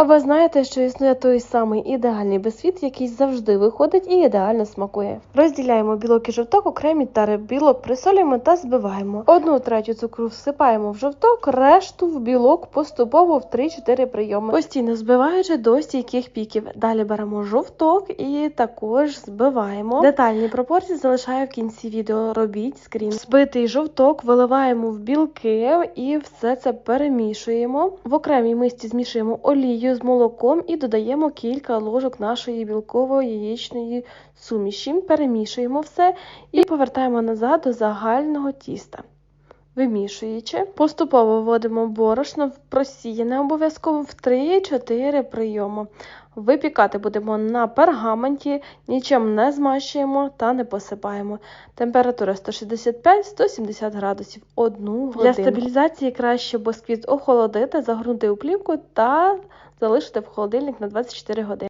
А ви знаєте, що існує той самий ідеальний бисквіт, який завжди виходить і ідеально смакує. Розділяємо білок і жовток окремі тари. Білок присолюємо та збиваємо. Одну третю цукру всипаємо в жовток, решту в білок поступово в 3-4 прийоми, постійно збиваючи до стійких піків. Далі беремо жовток і також збиваємо. Детальні пропорції залишаю в кінці відео. Робіть скрін. Збитий жовток виливаємо в білки і все це перемішуємо. В окремій мисці змішуємо олію з молоком і додаємо кілька ложок нашої білково-яєчної суміші. Перемішуємо все і повертаємо назад до загального тіста. Вимішуючи, поступово вводимо борошно в просіяне обов'язково в 3-4 прийоми. Випікати будемо на пергаменті, нічим не змащуємо та не посипаємо. Температура 165-170 градусів одну годину. Для стабілізації краще бисквіт охолодити, загорнути у плівку та залишити в холодильник на 24 години.